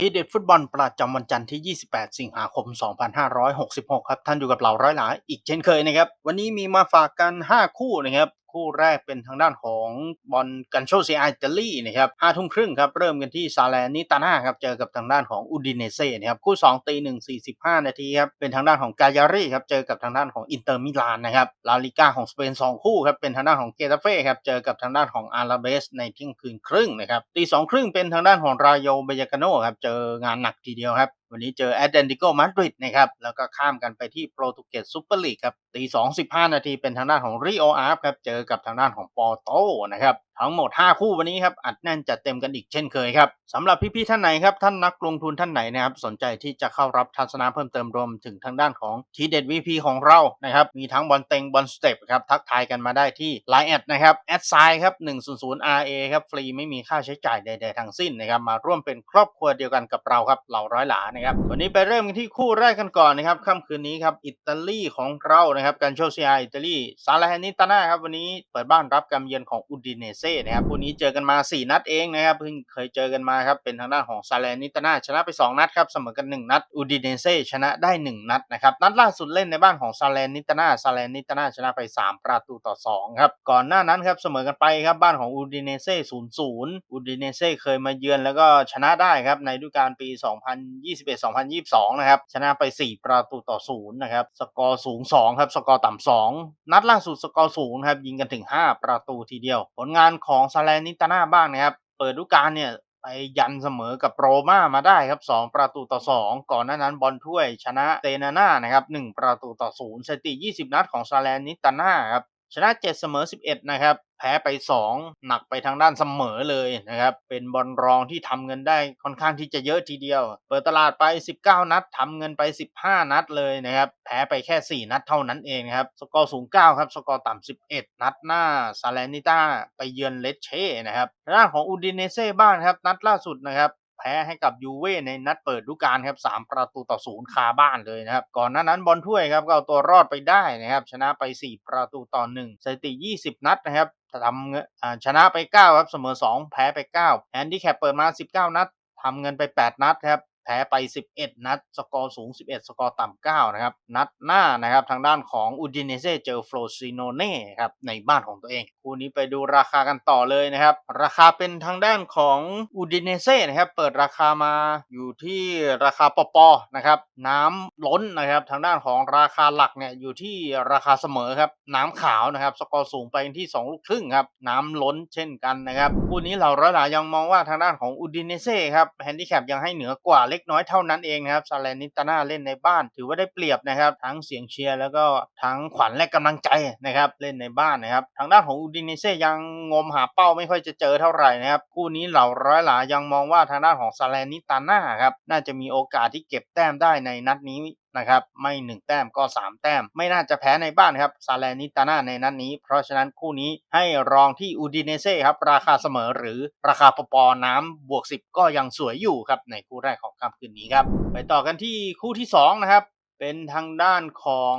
ทีเด็ดฟุตบอลประจำวันจันทร์ที่ 28 สิงหาคม 2566 ครับ ท่านอยู่กับเราร้อยหลาอีกเช่นเคยนะครับ วันนี้มีมาฝากกัน 5 คู่นะครับ คู่แรกเป็นทางด้านของบอลกันโชซีไออิตาลีนะครับห้าทุ่มครึ่งครับ เริ่มกันที่ซาเลนิตาน่าครับ เจอกับทางด้านของอูดิเนเซ่นะครับ คู่2ตี1 45นาทีครับ เป็นทางด้านของกายารีครับ เจอกับทางด้านของอินเตอร์มิลานนะครับ ลาลิก้าของสเปน 2 คู่ครับ เป็นทางด้านของเกตาเฟ่ครับ เจอกับทางด้านของอาราเบสในเที่ยงคืนครึ่งนะครับ ตีสองครึ่งเป็นทางด้านของรายโยเบยากาโนครับ เจองานหนักทีเดียวครับวันนี้เจอแอตเลติโกมาดริดนะครับ แล้วก็ข้ามกันไปที่โปรตุเกสซูเปอร์ลีกครับตีสองสิบห้านาทีเป็นทางด้านของริโออาร์ฟครับ เจอกับทางด้านของปอร์โตนะครับ ทั้งหมด 5 คู่วันนี้ครับอัดแน่นจัดเต็มกันอีกเช่นเคยครับสำหรับพี่ๆท่านไหนครับท่านนักลงทุนท่านไหนนะครับสนใจที่จะเข้ารับทัศนะเพิ่มเติมรวมถึงทางด้านของทีเด็ดวีพีของเรานะครับมีทั้งบอลเต็งบอลสเต็ปครับทักทายกันมาได้ที่ Line แอดนะครับแอดไซครับ100 RA ครับฟรีไม่มีค่าใช้จ่ายใดๆทั้งสิ้นนะครับมาร่วมเป็นครอบครัวเดียวกันกับเราครับเหล่าร้อยหลานะครับวันนี้ไปเริ่มกันที่คู่แรกกันก่อนนะครับค่ำคืนนี้ครับอิตาลีของเรานะครับกันโชซีอาอิตาลีซาลาเฮนิตาน่าครับวันนี้เปิดบ้านรับการเยือนของอูดิเนเซนะครับคู่นี้เจอกันมา 4 นัดเองนะครับเพิ่งเคยเจอกันมาครับเป็นทางด้านของซาเฮนิตานาชนะไป 2 นัดครับเสมอกัน 1 นัดอูดิเนเซ่ชนะได้ 1 นัดนะครับนัดล่าสุดเล่นในบ้านของซาเฮนิตานาซาเฮนิตานาชนะไป 3 ประตูต่อ2ครับก่อนหน้านั้นครับเสมอกันไปครับบ้านของอูดิเนเซ่0-0อูดิเนเซ่เคยมาเยือนแล้วก็ชนะได้ครับในฤดูกาลปี 2021-2022 นะครับชนะไป 4 ประตูต่อ0นะครับสกอร์สูง2ครับสกอร์ต่ำ2นัดล่าสุดสกอร์สูงครับยิงกันถึง 5 ประตูทีเดียว ผลงานของซาเลนิตาน่าบ้างนะครับ เปิดฤดูกาลเนี่ยไปยันเสมอกับโรม่ามาได้ครับ 2 ประตูต่อ 2 ก่อนหน้านั้นบอลถ้วยชนะเตนาน่านะครับ 1 ประตูต่อ 0สถิติ 20 นัดของซาเลนิตาน่าครับ ชนะ7เสมอ 11 นะครับ แพ้ไป 2 หนักไปทางด้านเสมอเลยนะครับ เป็นบอลรองที่ทำเงินได้ค่อนข้างที่จะเยอะทีเดียว เปิดตลาดไป 19 นัดทำเงินไป 15 นัดเลยนะครับ แพ้ไปแค่ 4 นัดเท่านั้นเองครับ สกอร์สูง 9 ครับ สกอร์ต่ำ 11 นัดหน้า ซาเลนิต้าไปเยือนเลสเช่นะครับทางด้านของอูดินเนเซ่บ้านครับ นัดล่าสุดนะครับ แพ้ให้กับยูเว่ในนัดเปิดฤดูกาลครับ3ประตูต่อศูนย์คาบ้านเลยนะครับ ก่อนหน้านั้นบอลถ้วยครับก็เอาตัวรอดไปได้นะครับ ชนะไป 4 ประตูต่อ1สถิติ 20 นัดนะครับทำเงินอ่าชนะไป 9 ครับ เสมอ 2 แพ้ไป 9แฮนดี้แคปเปิดมา 19 นัดทำเงินไป 8 นัดครับ พ้ไป 11 นัด สกอร์สูง 11 สกอร์ต่ำ9นะครับ นัดหน้านะครับ ทางด้านของอูดิเนเซ่เจอโฟลซิโนเน่ครับ ในบ้านของตัวเอง คู่นี้ไปดูราคากันต่อเลยนะครับ ราคาเป็นทางด้านของอูดิเนเซ่นะครับ เปิดราคามาอยู่ที่ราคาปปนะครับ น้ำล้นนะครับ ทางด้านของราคาหลักเนี่ยอยู่ที่ราคาเสมอครับ น้ำขาวนะครับ สกอร์สูงไปที่ 2 ลูกครึ่งครับ น้ำล้นเช่นกันนะครับ คู่นี้เราร้อยหลายังมองว่าทางด้านของอูดิเนเซ่ครับ แฮนดิแคปยังให้เหนือกว่าเล็กน้อยเท่านั้นเองนะครับซาเลนิตาน่าเล่นในบ้าน ถือว่าได้เปรียบนะครับ ทั้งเสียงเชียร์แล้วก็ทั้งขวัญและกำลังใจนะครับเล่นในบ้านนะครับ ทางด้านของอูดินเซ่ยังงมหาเป้าไม่ค่อยจะเจอเท่าไหร่นะครับคู่นี้เหล่าร้อยหลายังมองว่าทางด้านของซาเลนิตาน่าครับน่าจะมีโอกาสที่เก็บแต้มได้ในนัดนี้นะครับไม่ 1 แต้มก็ 3 แต้ม ไม่น่าจะแพ้ในบ้านครับซาเลนิตาน่าในนัดนนี้ เพราะฉะนั้นคู่นี้ให้รองที่อูดิเนเซ่ครับราคาเสมอหรือราคาปปอน้ำบวก 10 ก็ยังสวยอยู่ครับในคู่แรกของค่ำคืนนี้ครับไปต่อกันที่คู่ที่2นะครับเป็นทางด้านของ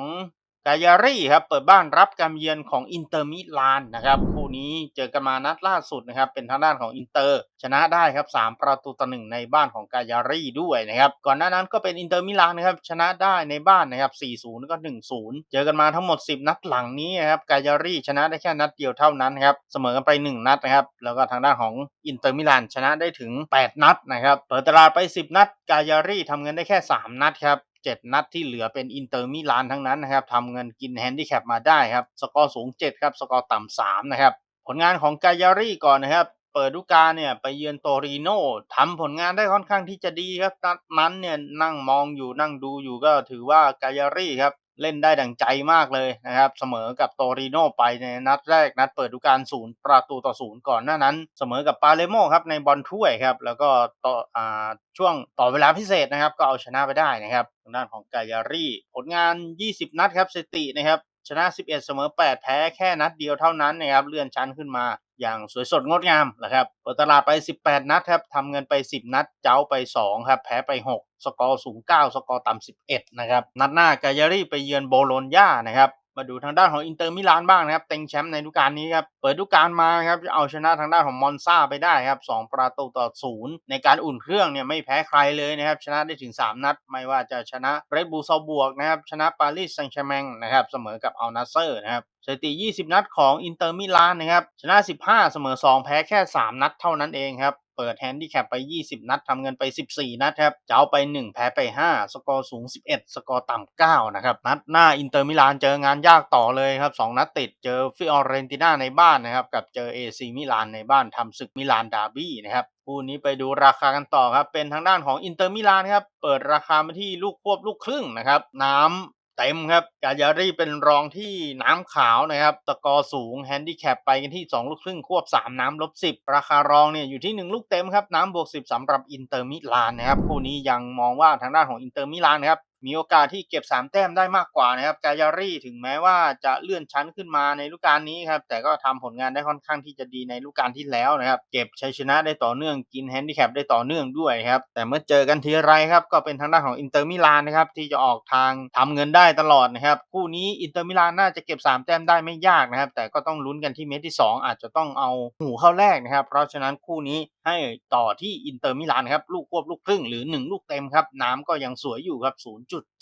ายารีครับเปิดบ้านรับการเยือนของอินเตอร์มิลานนะครับคู่นี้เจอกันมานัดล่าสุดนะครับเป็นทางด้านของอินเตอร์ ชนะได้ครับ 3 ประตูต่อหนึ่งในบ้านของกายารีด้วยนะครับก่อนหน้านั้นก็เป็นอินเตอร์มิลานนะครับชนะได้ในบ้านนะครับ 4-0 แล้วก็ 1-0 เจอกันมาทั้งหมด 10 นัดหลังนี้นะครับกายารีชนะได้แค่นัดเดียวเท่านั้นครับเสมอกันไป 1 นัดนะครับแล้วก็ทางด้านของอินเตอร์มิลานชนะได้ถึง 8 นัดนะครับเปิดตลาดไป 10 นัดกายารีทำเงินได้แค่ 3 นัดครับ 7 นัดที่เหลือเป็นอินเตอร์มิลานทั้งนั้นนะครับทำเงินกินแฮนดิแคปมาได้ครับ สกอร์สูง 7 ครับ สกอร์ต่ำ3นะครับ ผลงานของกายารีก่อนนะครับ เปิดฤดูกาลเนี่ยไปเยือนโตริโนทำผลงานได้ค่อนข้างที่จะดีครับนัดนั้นเนี่ยนั่งมองอยู่นั่งดูอยู่ก็ถือว่ากายารีครับ เล่นได้ดังใจมากเลยนะครับ เสมอกับโตริโนไปในนัดแรกนัดเปิดดูการศูนย์ประตูต่อศูนย์ก่อนหน้านั้น เสมอกับปาเลโมครับในบอลถ้วยครับ แล้วก็ต่ออ่าช่วงต่อเวลาพิเศษนะครับ ก็เอาชนะไปได้นะครับทางด้านของกายารี่ผลงาน 20 นัดครับสตินะครับ ชนะ 11 เสมอ 8 แพ้แค่นัดเดียวเท่านั้นนะครับเลื่อนชั้นขึ้นมาอย่างสวยสดงดงามนะครับเปิดตลาดไป 18 นัดครับทำเงินไป 10 นัด เจ้าไป 2 ครับ แพ้ไป 6 สกอร์สูง 9 สกอร์ต่ำ11 นะครับ นัดหน้ากายารีไปเยือนโบโลญญานะครับ มาดูทางด้านของอินเตอร์มิลานบ้างนะครับ เต็งแชมป์ในฤดูกาลนี้ครับ เปิดฤดูกาลมาครับเอาชนะทางด้านของมอนซาไปได้ครับสองประตูต่อศูนย์ในการอุ่นเครื่องเนี่ยไม่แพ้ใครเลยนะครับ ชนะได้ถึง 3 นัด ไม่ว่าจะชนะเรดบูลซาบวกนะครับ ชนะปารีสแซงต์แชร์แมงนะครับ เสมอกับอัลนาเซอร์นะครับสถิติ 20 นัดของอินเตอร์มิลานนะครับ ชนะ 15 เสมอ 2 แพ้แค่ 3 นัดเท่านั้นเองครับ เปิดแฮนดี้แคปไป 20 นัดทำเงินไป 14 นัดครับจะเอาไป 1 แพ้ไป 5 สกอร์สูง 11 สกอร์ต่ำ9นะครับ นัดหน้าอินเตอร์มิลานเจองานยากต่อเลยครับ 2 นัดติดเจอฟิออเรนติน่าในบ้านนะครับ กับเจอเอซีมิลานในบ้านทำศึกมิลานดาร์บี้นะครับคู่นี้ไปดูราคากันต่อครับ เป็นทางด้านของอินเตอร์มิลานครับ เปิดราคามาที่ลูกควบลูกครึ่งนะครับ น้ำ เต็มครับกาญารีเป็นรองที่น้ำขาวนะครับ ตะกอสูงแฮนดิแคปไปกันที่ 2 ลูกครึ่งควบ 3 น้ำลบ 10 ราคารองเนี่ยอยู่ที่ 1 ลูกเต็มครับ น้ำบวก 10สำหรับอินเตอร์มิลานนะครับคู่นี้ยังมองว่าทางด้านของอินเตอร์มิลานนะครับ มีโอกาสที่เก็บ 3 แต้มได้มากกว่านะครับกาญารี่ถึงแม้ว่าจะเลื่อนชั้นขึ้นมาในฤดูกาลนี้ครับแต่ก็ทำผลงานได้ค่อนข้างที่จะดีในฤดูกาลที่แล้วนะครับเก็บชัยชนะได้ต่อเนื่องกินแฮนดิแคปได้ต่อเนื่องด้วยครับแต่เมื่อเจอกันทีไรครับก็เป็นทางด้านของอินเตอร์มิลานนะครับที่จะออกทางทำเงินได้ตลอดนะครับคู่นี้อินเตอร์มิลานน่าจะเก็บ 3 แต้มได้ไม่ยากนะครับแต่ก็ต้องลุ้นกันที่เม็ดที่ 2 อาจจะต้องเอาหูเข้าแรกนะครับเพราะฉะนั้นคู่นี้ ให้ต่อที่อินเตอร์มิลานครับลูกควบลูกครึ่งหรือ 1 ลูกเต็มครับ น้ำก็ยังสวยอยู่ครับ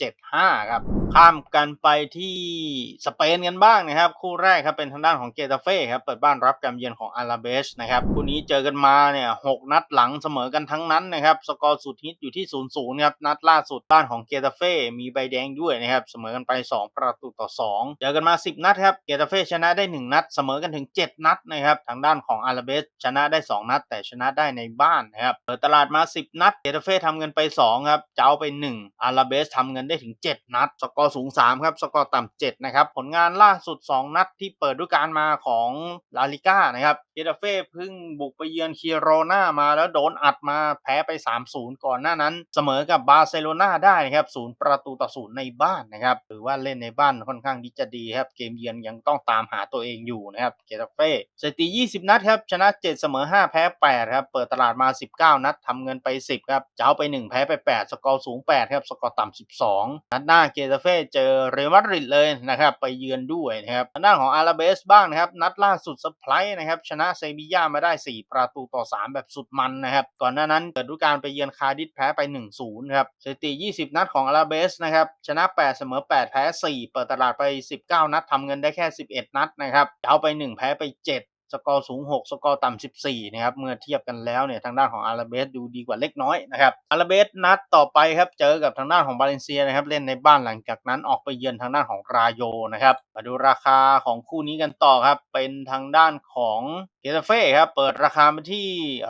0.75 ครับ ข้ามกันไปที่สเปนกันบ้างนะครับ คู่แรกครับเป็นทางด้านของเกตาเฟ่ครับเปิดบ้านรับการเยือนของอาราเบสนะครับคู่นี้เจอกันมาเนี่ยหกนัดหลังเสมอกันทั้งนั้นนะครับสกอร์สุดฮิตอยู่ที่0ูนย์ครับนัดล่าสุดบ้านของเกตาเฟ่มีใบแดงด้วยนะครับเสมอกันไป 2 ประตูต่อ 2 เจอกันมา 10 นัดครับเกตาเฟ่ชนะได้ 1 นัด เสมอกันถึง 7 นัดนะครับทางด้านของอาราเบสชนะได้ 2 นัด แต่ชนะได้ในบ้านนะครับเปิดตลาดมา 10 นัดเกตาเฟ่ทำเงินไป 2 ครับ เจ้าไป 1 อาราเบสทำเงินได้ถึง 7 นัด สกอร์สูง 3 ครับ สกอร์ต่ำ7นะครับ ผลงานล่าสุด 2 นัดที่เปิดฤดูกาลมาของลาลิก้านะครับเกตาเฟ่เพิ่งบุกไปเยือนคิโรนามาแล้วโดนอัดมาแพ้ไป 3-0 ก่อนหน้านั้น เสมอกับบาร์เซโลนาได้นะครับ0ประตูต่อ0ในบ้านนะครับหรือว่าเล่นในบ้านค่อนข้างที่จะดีครับเกมเยือนยังต้องตามหาตัวเองอยู่นะครับเกตาเฟ่สถิติ 20 นัดครับชนะ 7 เสมอ 5 แพ้8ครับเปิดตลาดมา 19 นัดทำเงินไป 10 ครับ เจ้าไป 1 แพ้ไป 8 สกอร์สูง 8 ครับ สกอร์ต่ำ 12 นัดหน้าเกตาเฟ่เจอเรอัลมาดริดเลยนะครับ ไปเยือนด้วยนะครับทางด้าของอาราเบสบ้างนะครับ นัดล่าสุดสไพรส์นะครับ ชนะเซบีย่ามาได้ 4 ประตูต่อ 3 แบบสุดมันนะครับ ก่อนหน้านั้นเปิดฤดูกาลไปเยือนคาร์ดิสแพ้ไป 1-0 ครับสถิติ 20 นัดของอาราเบสนะครับชนะ 8 เสมอ 8 แพ้ 4 เปิดตลาดไป 19 นัดทำเงินได้แค่ 11 นัดนะครับเอาไป 1 แพ้ไป 7 สกอร์สูง 6 สกอร์ต่ำ14 นะครับ เมื่อเทียบกันแล้วเนี่ยทางด้านของอาราเบสดูดีกว่าเล็กน้อยนะครับ อาราเบสนัดต่อไปครับ เจอกับทางด้านของบาเลนเซียนะครับ เล่นในบ้านหลังจากนั้นออกไปเยือนทางด้านของรายโยนะครับ มาดูราคาของคู่นี้กันต่อครับ เป็นทางด้านของ เกตาเฟ่ครับเปิดราคามาที่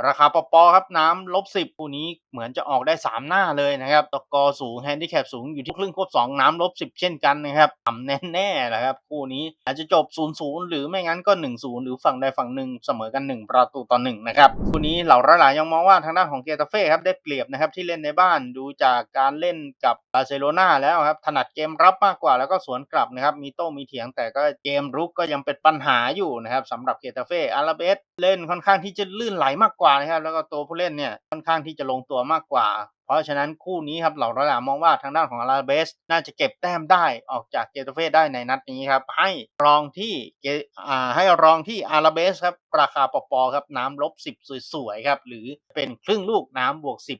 ราคาปอปอครับน้ำลบ10คู่นี้เหมือนจะออกได้ 3 หน้าเลยนะครับตกอสูงแฮนดิแคปสูงอยู่ที่ครึ่งควบ2น้ำลบ10เช่นกันนะครับต่ำแน่ๆนะครับ คู่นี้อาจจะจบ 0-0 หรือไม่งั้นก็ 1-0 หรือฝั่งใดฝั่งหนึ่งเสมอกัน 1 ประตูต่อ1นะครับคู่นี้เหล่าระหลายยังมองว่าทางด้านของเกตาเฟ่ครับได้เปรียบนะครับที่เล่นในบ้านดูจากการเล่นกับบาร์เซโลนาแล้วครับถนัดเกมรับมากกว่าแล้วก็สวนกลับนะครับมีโต้มีเถียงแต่ก็เกมรุกก็ยังเป็นปัญหาอยู่นะครับสำหรับเกตาเฟ่อาราเบสเล่นค่อนข้างที่จะลื่นไหลมากกว่านะครับ แล้วก็ตัวผู้เล่นเนี่ยค่อนข้างที่จะลงตัวมากกว่า เพราะฉะนั้นคู่นี้ครับเหล่าระหลามองว่าทางด้านของอาราเบส น่าจะเก็บแต้มได้ออกจากเกตเฟ่ได้ในนัดนี้ครับ ให้รองที่เกอ่าให้รองที่อาราเบสครับราคาปอปอครับน้ำลบ 10 สวยๆครับหรือเป็นครึ่งลูกน้ำบวก 10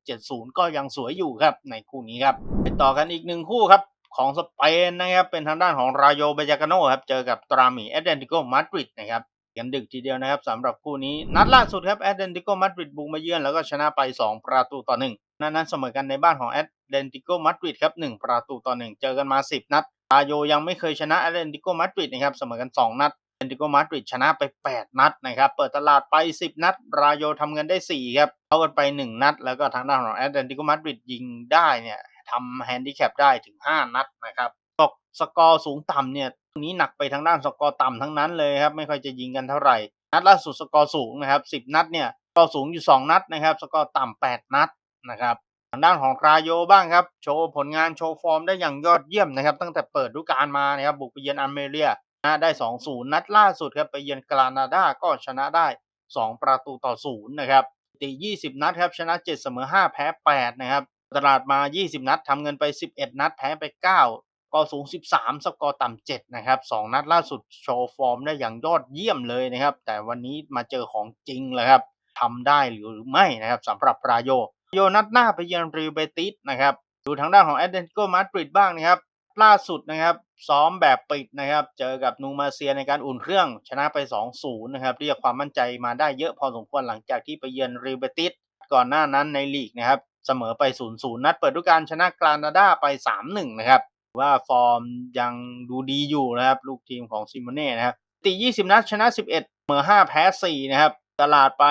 0.70 ก็ยังสวยอยู่ครับในคู่นี้ครับไปต่อกันอีกหนึ่งคู่ครับของสเปนนะครับเป็นทางด้านของรายโยเบจากาโนครับเจอกับตรามีแอตเลติโกมาดริดนะครับ กันดึกทีเดียวนะครับสำหรับคู่นี้ นัดล่าสุดครับแอตเลติโกมาดริดบุกมาเยือนแล้วก็ชนะไป 2 ประตูต่อ 1 นัดนั้นเสมอกันในบ้านของแอตเลติโกมาดริดครับ 1 ประตูต่อ 1 เจอกันมา 10 นัดราโยยังไม่เคยชนะแอตเลติโกมาดริดนะครับเสมอกัน 2 นัดแอตเลติโกมาดริดชนะไป 8 นัดนะครับเปิดตลาดไป 10 นัด ราโยทำเงินได้ 4 ครับเข้ากันไป 1 นัด แล้วก็ทางด้านของแอตเลติโกมาดริดยิงได้เนี่ยทำแฮนดิแคปได้ถึง 5 นัดนะครับตกสกอร์สูงต่ำเนี่ย นี้หนักไปทางด้านสกอร์ต่ำทั้งนั้นเลยครับไม่ค่อยจะยิงกันเท่าไหร่ นัดล่าสุดสกอร์สูงนะครับ10นัดเนี่ยสกอร์สูงอยู่ 2 นัดนะครับสกอร์ต่ำ8นัดนะครับทางด้านของราโยบ้างครับ โชว์ผลงานโชว์ฟอร์มได้อย่างยอดเยี่ยมนะครับ ตั้งแต่เปิดฤดูกาลมานะครับบุกไปเยือนอเมเรียนะได้ 2-0 นัดล่าสุดครับไปเยือนกรานาดาก็ชนะได้ 2 ประตูต่อ0นะครับตี20 นัดครับชนะ 7 เสมอ 5 แพ้ 8 นะครับ ตลาดมา 20 นัดทำเงินไป 11 นัดแพ้ไป 9 กอสูง 13 สกอร์ต่ำ7นะครับสองนัดล่าสุดโชว์ฟอร์มได้อย่างยอดเยี่ยมเลยนะครับ แต่วันนี้มาเจอของจริงเลยครับทำได้หรือไม่นะครับสำหรับราโยโยนัดหน้าไปเยือนรีเบติสนะครับดูทางด้านของแอตเลติโกมาดริดบ้างนะครับล่าสุดนะครับซ้อมแบบปิดนะครับ เจอกับนูมาเซียในการอุ่นเครื่อง ชนะไป 2-0 นะครับเรียกความมั่นใจมาได้เยอะพอสมควรหลังจากที่ไปเยือนรีเบติสก่อนหน้านั้นในลีกนะครับเสมอไป 0-0 นัดเปิดฤดูกาลชนะกรานาดาไป 3-1 นะครับ ว่าฟอร์มยังดูดีอยู่นะครับ ลูกทีมของซิโมเน่นะครับ ตี 20 นัดชนะ 11เสมอ5 แพ้ 4 นะครับ ตลาดไป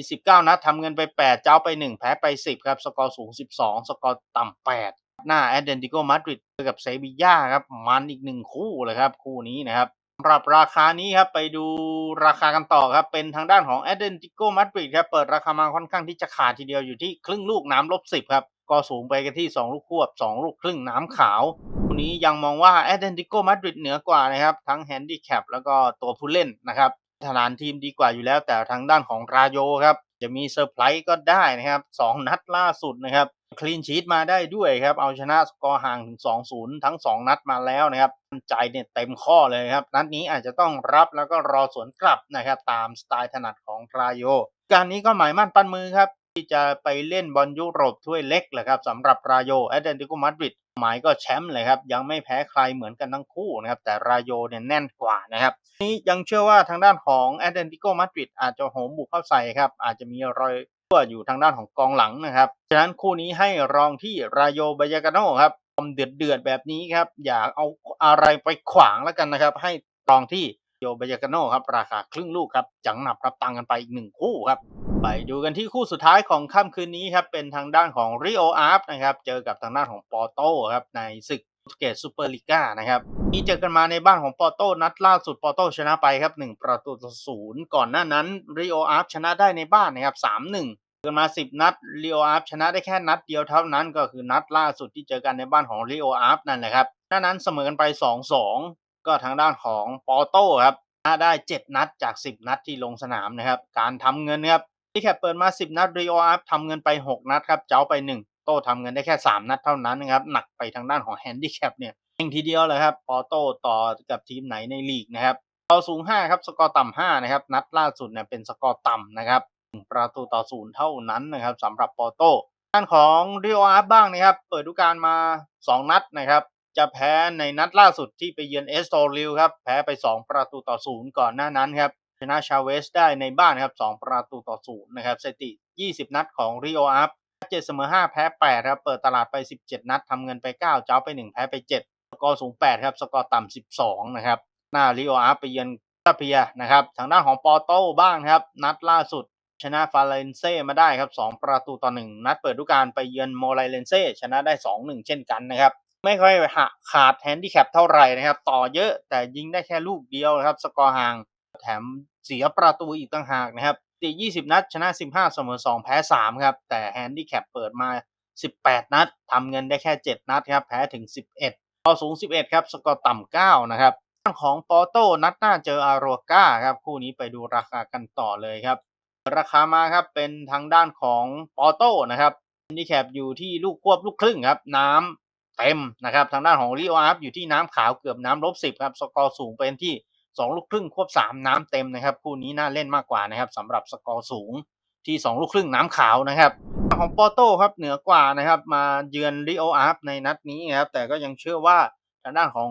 19 นัดทำเงินไป 8 เจ้าไป 1 แพ้ไป 10 ครับ สกอร์สูง 12 สกอร์ต่ำ 8 หน้าแอตเลติโกมาดริดกับเซบีย่าครับ มันอีกหนึ่งคู่เลยครับ คู่นี้นะครับสำหรับราคานี้ครับไปดูราคากันต่อครับ เป็นทางด้านของแอตเลติโกมาดริดครับเปิดราคามาค่อนข้างที่จะขาดทีเดียวอยู่ที่ครึ่งลูกน้ำลบ10ครับก็สูงไปกันที่ 2 ลูกควบ 2 ลูกครึ่งน้ำขาว นี้ยังมองว่าแอตเลติโกมาดริดเหนือกว่านะครับ ทั้งแฮนดิแคปแล้วก็ตัวผู้เล่นนะครับฐานทีมดีกว่าอยู่แล้วแต่ทางด้านของราโยครับ จะมีเซอร์ไพรส์ก็ได้นะครับ 2 นัดล่าสุดนะครับคลีนชีตมาได้ด้วยครับ เอาชนะสกอร์ห่างถึง 2-0 ทั้ง 2 นัดมาแล้วนะครับใจเนี่ยเต็มข้อเลยครับ นัดนี้อาจจะต้องรับแล้วก็รอสวนกลับนะครับตามสไตล์ถนัดของราโย การนี้ก็หมายมั่นปั้นมือครับ ที่จะไปเล่นบอลยุโรปถ้วยเล็กแหละครับสำหรับราโยแอตเลติโกมาดริด หมายก็แชมป์เลยครับยังไม่แพ้ใครเหมือนกันทั้งคู่นะครับแต่รายโยเนี่ยแน่นกว่านะครับนี้ยังเชื่อว่าทางด้านของแอตเลติโกมาดริดอาจจะโหมบุกเข้าใส่ครับอาจจะมีรอยรั่วอยู่ทางด้านของกองหลังนะครับฉะนั้นคู่นี้ให้รองที่รายโยบายากาโนครับความเดือดเดือดแบบนี้ครับอย่าเอาอะไรไปขวางแล้วกันนะครับ ให้รองที่ โยบายากาโนครับ ราคาครึ่งลูกครับ จังหนับรับตังกันไปอีกหนึ่งคู่ครับ ไปดูกันที่คู่สุดท้ายของค่ำคืนนี้ครับ เป็นทางด้านของริโออาร์ฟนะครับ เจอกับทางด้านของปอร์โตครับ ในศึกโปรตุเกสซูเปอร์ลีกานะครับนี่เจอกันมาในบ้านของปอร์โตนัดล่าสุดปอร์โตชนะไปครับ 1 ประตูต่อศูนย์ก่อนหน้านั้นริโออาร์ฟชนะได้ในบ้านนะครับ3-1เกินมา 10 นัดริโออาร์ฟชนะได้แค่นัดเดียวเท่านั้นก็คือนัดล่าสุดที่เจอกันในบ้านของริโออาร์ฟนั่นแหละครับหน้านั้นเสมอกันไป 2-2 ก็ทางด้านของปอโตครับได้ 7 นัดจาก 10 นัดที่ลงสนามนะครับ การทำเงินครับที่แคปเปิดมา 10 นัดรีโออาร์ทำเงินไป 6 นัดครับ เจ้าไป 1 โต้ทำเงินได้แค่ 3 นัดเท่านั้นนะครับ หนักไปทางด้านของแฮนดิแคปเนี่ยเองทีเดียวเลยครับปอโต้ต่อกับทีมไหนในลีกนะครับต่อสูง 5 ครับ สกอร์ต่ำ5นะครับ นัดล่าสุดเนี่ยเป็นสกอร์ต่ำนะครับประตูต่อศูนย์เท่านั้นนะครับสำหรับปอโต้ด้านของรีโออาร์บ้างนะครับ เปิดดูกาลมา 2 นัดนะครับ จะแพ้ในนัดล่าสุดที่ไปเยือนเอสโตริลครับ แพ้ไป 2 ประตูต่อศูนย์ก่อนหน้านั้นครับ ชนะชาเวสได้ในบ้านครับ 2 ประตูต่อศูนย์นะครับสถิติ 20 นัดของริโออาร์เจ็ดเสมอ 5 แพ้ 8 ครับ เปิดตลาดไป 17 นัดทำเงินไป 9 เจ้าไป 1 แพ้ไป 7 สกอร์สูง 8 ครับ สกอร์ต่ำ 12 นะครับ หน้าริโออาร์ไปเยือนซาเพียนะครับ ทางด้านของปอโต้บ้างครับ นัดล่าสุด ชนะฟาเลนเซ่มาได้ครับ 2 ประตูต่อ 1 นัดเปิดฤดูกาลไปเยือนโมไลเลนเซ่ชนะได้ 2-1 เช่นกันนะครับ ไม่ค่อยหักขาดแฮนดิแคปเท่าไหร่นะครับ ต่อเยอะแต่ยิงได้แค่ลูกเดียวนะครับ สกอร์ห่าง แถมเสียประตูอีกต่างหากนะครับตี20 นัด ชนะ 15 เสมอ 2 แพ้ 3 ครับ แต่แฮนดิแคปเปิดมา 18 นัดทำเงินได้แค่ 7 นัดครับ แพ้ถึง 11พอสูง 11 ครับ สกอร์ต่ำ9นะครับด้านของปอโต้นัดหน้าเจออาโรกาครับ คู่นี้ไปดูราคากันต่อเลยครับ ราคามาครับเป็นทางด้านของปอโต้นะครับแฮนดิแคปอยู่ที่ลูกควบลูกครึ่งครับ น้ำ เต็มนะครับ ทางด้านของริโออาร์ฟอยู่ที่น้ำขาวเกือบน้ำลบ10ครับ สกอร์สูงเป็นที่ 2 ลูกครึ่งควบ 3 น้ำเต็มนะครับ คู่นี้น่าเล่นมากกว่านะครับสำหรับสกอร์สูงที่ 2 ลูกครึ่งน้ำขาวนะครับ ของปอโต้ครับเหนือกว่านะครับมาเยือนริโออาร์ฟในนัดนี้ครับแต่ก็ยังเชื่อว่าทางด้านของ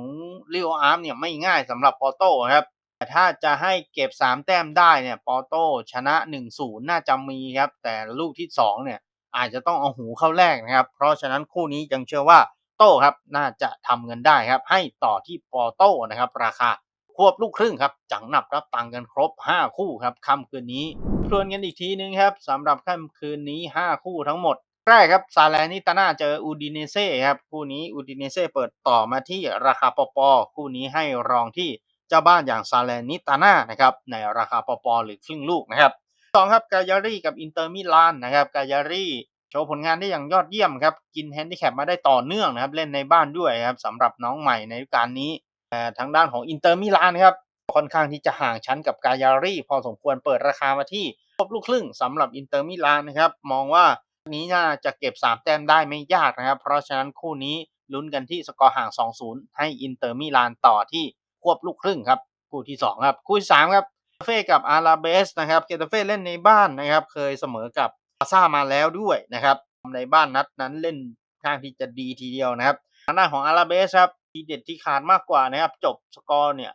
ริโออาร์ฟเนี่ยไม่ง่ายสำหรับปอโต้ครับแต่ถ้าจะให้เก็บ 3 แต้มได้เนี่ยปอโต้ชนะ 1-0 น่าจะมีครับแต่ลูกที่ 2 เนี่ยอาจจะต้องเอาหูเข้าแรกนะครับ เพราะฉะนั้นคู่นี้ยังเชื่อว่า โต้ครับน่าจะทำเงินได้ครับ ให้ต่อที่ปอโต้นะครับ ราคาควบลูกครึ่งครับ จังหนับรับตังกันครบ 5 คู่ครับค่ำคืนนี้ทวนกันอีกทีนึงครับสำหรับค่ำคืนนี้ 5 คู่ทั้งหมดแรกครับซาแลนิตาน่าเจออูดิเนเซ่ครับคู่นี้อูดิเนเซ่เปิดต่อมาที่ราคาปอปอคู่นี้ให้รองที่เจ้าบ้านอย่างซาแลนิตาน่านะครับในราคาปอปอหรือครึ่งลูกนะครับสองครับกายารีกับอินเตอร์มิลานนะครับกายารี โชว์ผลงานได้อย่างยอดเยี่ยมครับ กินแฮนดิแคปมาได้ต่อเนื่องนะครับ เล่นในบ้านด้วยครับสำหรับน้องใหม่ในฤดูกาลนี้แต่ทางด้านของอินเตอร์มิลานครับค่อนข้างที่จะห่างชั้นกับกายารีพอสมควรเปิดราคามาที่ครบลูกครึ่งสำหรับอินเตอร์มิลานนะครับ มองว่านี้น่าจะเก็บ 3 แต้มได้ไม่ยากนะครับ เพราะฉะนั้นคู่นี้ลุ้นกันที่สกอร์ห่าง 2-0 ให้อินเตอร์มิลานต่อที่ควบลูกครึ่งครับ คู่ที่ 2 ครับ คู่ที่3ครับเกตาเฟ่กับอาราเบสนะครับเกตาเฟ่เล่นในบ้านนะครับ เคยเสมอกับ บาซ่ามาแล้วด้วยนะครับในบ้านนัดนั้นเล่นข้างที่จะดีทีเดียวนะครับทางด้านของอาราเบสครับทีเด็ดที่ขาดมากกว่านะครับ จบสกอร์เนี่ย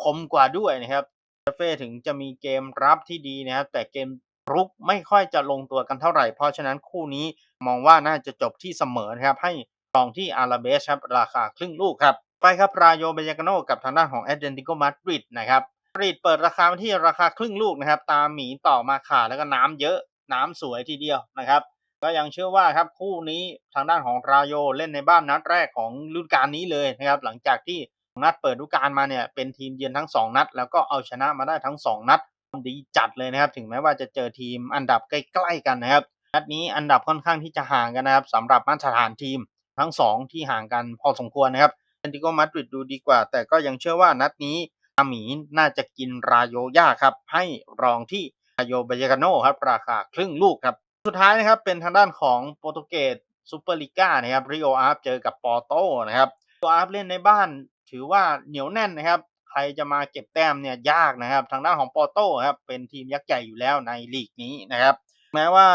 คมกว่าด้วยนะครับเกตาเฟ่ถึงจะมีเกมรับที่ดีนะครับ แต่เกมรุกไม่ค่อยจะลงตัวกันเท่าไหร่ เพราะฉะนั้นคู่นี้มองว่าน่าจะจบที่เสมอนะครับ ให้รองที่อาราเบสครับราคาครึ่งลูกครับ ไปครับรายโยเบยากาโนกับทางด้านของแอตเลติโกมาดริดนะครับมาดริดเปิดราคาที่ราคาครึ่งลูกนะครับ ตามหมีต่อมาขาดแล้วก็น้ำเยอะ น้ำสวยทีเดียวนะครับ ก็ยังเชื่อว่าครับคู่นี้ทางด้านของราโยเล่นในบ้านนัดแรกของฤดูกาลนี้เลยนะครับ หลังจากที่นัดเปิดฤดูกาลมาเนี่ยเป็นทีมเยือนทั้ง 2 นัด แล้วก็เอาชนะมาได้ทั้ง 2 นัดดีจัดเลยนะครับ ถึงแม้ว่าจะเจอทีมอันดับใกล้ๆกันนะครับนัดนี้อันดับค่อนข้างที่จะห่างกันนะครับสำหรับมาตรฐานทีมทั้ง 2 ที่ห่างกันพอสมควรนะครับแอตเลติโกมาดริดดูดีกว่า แต่ก็ยังเชื่อว่านัดนี้อาหมีน่าจะกินรายโยยากครับ ให้รองที่ โยเบยกาโนครับ ราคาครึ่งลูกครับ สุดท้ายนะครับเป็นทางด้านของโปรตุเกสซูเปอร์ลีกานะครับริโออาร์เจอกับปอร์โตนะครับริโอาร์เล่นในบ้านถือว่าเหนียวแน่นนะครับ ใครจะมาเก็บแต้มเนี่ยยากนะครับ ทางด้านของปอร์โตครับเป็นทีมยักษ์ใหญ่อยู่แล้วในลีกนี้นะครับ แม้ว่า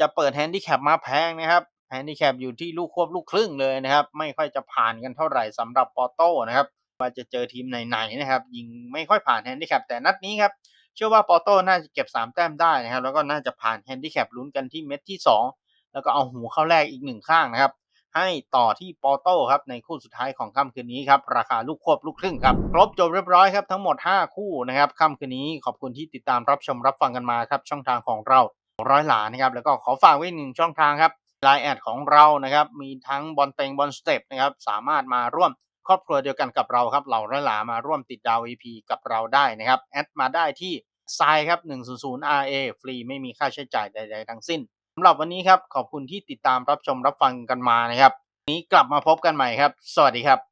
จะเปิดแฮนดิแคปมาแพงนะครับแฮนดิแคปอยู่ที่ลูกควบลูกครึ่งเลยนะครับ ไม่ค่อยจะผ่านกันเท่าไหร่สำหรับปอร์โตนะครับว่าจะเจอทีมไหนๆนะครับ ยิงไม่ค่อยผ่านแฮนดิแคปแต่นัดนี้ครับ เชื่อว่าปอโต้น่าจะเก็บ 3 แต้มได้นะครับ แล้วก็น่าจะผ่านแฮนดิแคปลุ้นกันที่เม็ดที่ 2 แล้วก็เอาหูเข้าแรกอีกหนึ่งข้างนะครับ ให้ต่อที่ปอโต้ครับในคู่สุดท้ายของค่ำคืนนี้ครับ ราคาลูกควบลูกครึ่งครับ ครบจบเรียบร้อยครับทั้งหมด 5 คู่นะครับค่ำคืนนี้ขอบคุณที่ติดตามรับชมรับฟังกันมาครับช่องทางของเราร้อยหลานะครับแล้วก็ขอฝากไว้หนึ่งช่องทางครับไลน์แอดของเรานะครับมีทั้งบอลเต็งบอลสเต็ปนะครับสามารถมาร่วม ครอบครัวเดียวกันกับเราครับเหล่าร้อยหลามาร่วมติดดาว EP กับเราได้นะครับแอดมาได้ที่ทรายครับ 100 RA ฟรีไม่มีค่าใช้จ่ายใด ๆ ทั้งสิ้นสำหรับวันนี้ครับ ขอบคุณที่ติดตามรับชมรับฟังกันมานะครับ นี้กลับมาพบกันใหม่ครับ สวัสดีครับ